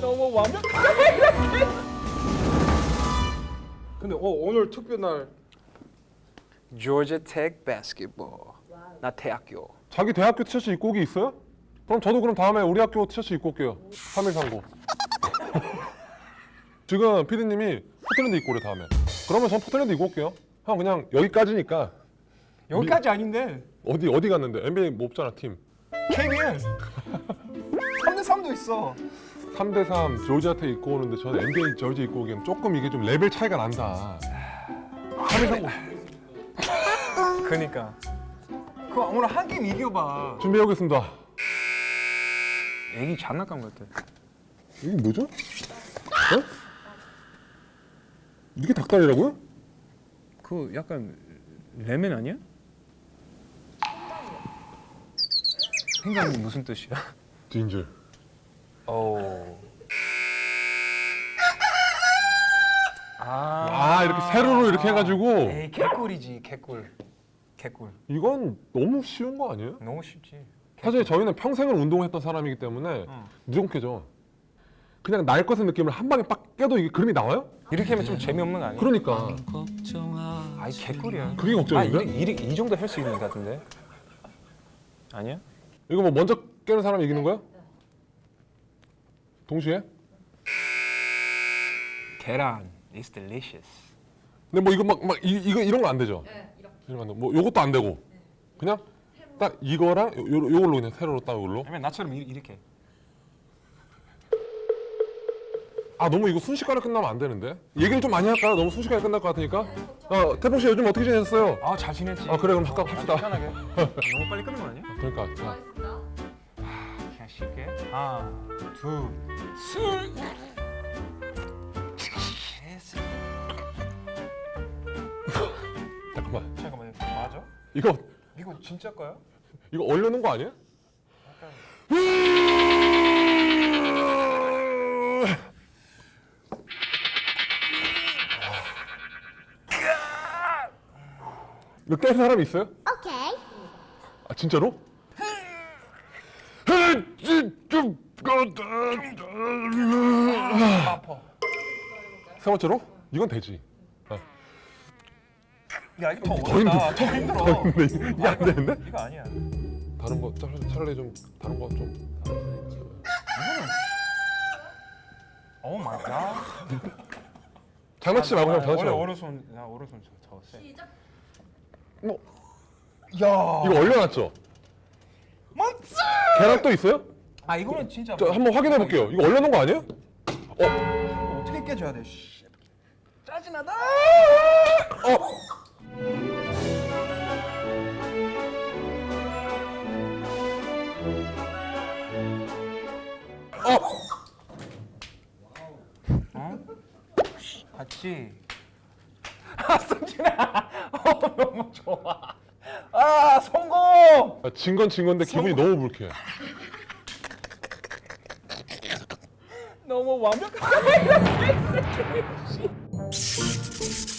너무 완벽하게 근데 어, 오늘 투표 날 조지아 텍 바스켓볼 나 대학교 자기 대학교 티셔츠 입고 오기 있어요? 그럼 저도 그럼 다음에 우리 학교 티셔츠 입고 올게요. 3일 상고. 지금 피디님이 포틀랜드 입고 오래 다음에. 그러면 전 포틀랜드 입고 올게요. 형 그냥 여기까지니까 여기까지 아닌데 어디 어디 갔는데 NBA 뭐 없잖아 팀. KBS 3대 3도 있어 3대 3 조지아테 입고 오는데 저는 NBA 저지 입고 오기엔 조금 이게 좀 레벨 차이가 난다. 3일 상고 그니까 그 오늘 한 게임 이겨봐 준비해 오겠습니다. 애기 장난감 같아 이게 뭐죠? 어? 이게 닭다리라고요? 그 약간 레멘 아니야? 생각이 무슨 뜻이야? 딘줄. 오. 아, 아 이렇게 세로로 이렇게 해가지고 에이 개꿀이지 개꿀 개꿀 이건 너무 쉬운 거 아니에요? 너무 쉽지 사실 저희는 평생을 운동했던 사람이기 때문에 어. 깨져. 그냥 날 것의 느낌을 한 방에 빡 깨도 이게 그림이 나와요? 이렇게 하면 좀 재미없는 거 아니야? 그러니까 아이 개꿀이야 그게 아, 걱정인데? 이, 이, 이 정도 할 수 있는 것 같은데 아니야? 이거 뭐 먼저 깨는 사람이 이기는 거야? 동시에? 계란 is delicious 근데 뭐 이거 막, 막 이, 이거 이런 거 안 되죠? 네, 이렇게. 이런 거안 돼. 뭐 요것도 안 되고 그냥 딱 이거랑 요, 요, 요걸로 그냥 세로로 딱 이걸로 아니면 나처럼 이, 이렇게 아 너무 이거 순식간에 끝나면 안 되는데 얘기를 좀 많이 할까요? 너무 순식간에 끝날 것 같으니까 어 태풍 씨 요즘 어떻게 지내셨어요? 아 잘 지냈지 아 그래 그럼 합시다 편하게 너무 빨리 끝난 거 아니야? 그러니까 자, 하나 둘 셋 잠깐만 잠깐만요 맞아? 이거 이거 진짜 거야? 이거 얼려놓은 거 아니야? 이거 깬 사람 있어요? 오케이. 아 진짜로? 아파 세 번째로? 이건 되지. 아, 야 이거 더더 어렵다 더 힘들어. 힘들어 더 힘든데 이게- 안 되는데? 이거 아니야 다른 거 차라리, 차라리 좀 다른 거 좀. 오 마이 갓 장난치지 말고 그냥 원래 장난치지 말고. 오른손 나 오른손 저 세. 시작. 뭐야 이거 얼려놨죠? 맞지? 계란 또 있어요? 아 이거는 진짜 저 한번 확인해 볼게요. 이거 얼려놓은 거 아니에요? 이거 어떻게 깨줘야 돼? 씨. 짜증나다. 어. 어? 봤지? 아 성진아, 어 너무 좋아. 아 성공. 아, 진건 진 건데 기분이 너무 불쾌해. 너무 완벽하게.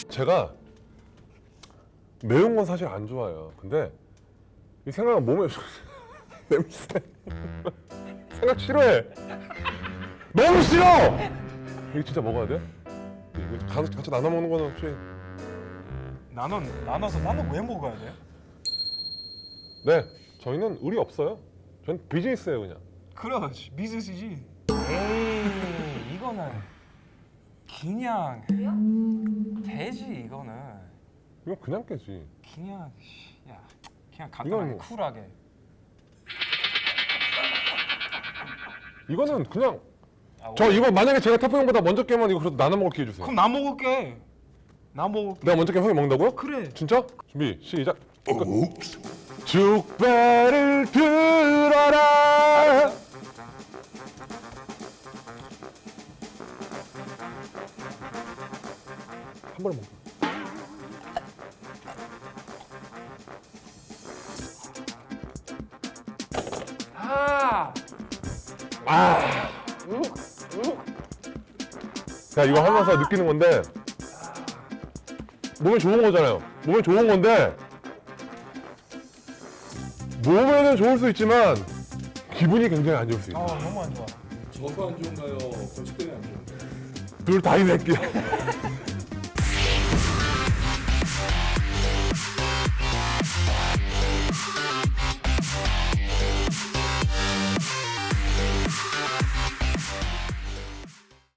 제가 매운 건 사실 안 좋아해요. 근데 이 생각은 몸에 냄새. 생각 싫어해. 너무 싫어. 이거 진짜 먹어야 돼? 이거 같이, 같이 나눠 먹는 거는 혹시 나눠 나눠서 나눠 왜 먹어야 돼? 네 저희는 의리 없어요. 전 비즈니스예요 그냥. 그렇지 비즈니스지. 에이 이거는 그냥? 되지 이거는 이거 그냥 깨지. 그냥 씨, 야 그냥 이건 간단하게 뭐- 쿨하게. 이거는 그냥 아, 저 이거 만약에 제가 태포 형보다 먼저 깨면 이거 그래도 나눠 먹을 기회 주세요. 그럼 나 먹을게. 나 먹을게. 내가 먼저 깨면 형이 먹는다고요? 그래. 진짜? 준비 시작. 죽배를 들어라. 한 번에 먹어. 아. 자 이거 하면서 느끼는 건데 몸에 좋은 거잖아요. 몸에 좋은 건데 몸에는 좋을 수 있지만 기분이 굉장히 안 좋을 수 있어요. 아, 너무 안 좋아. 저도 안 좋은가요? 결식 때문에 안 좋은가요? 둘 다 이 새끼야.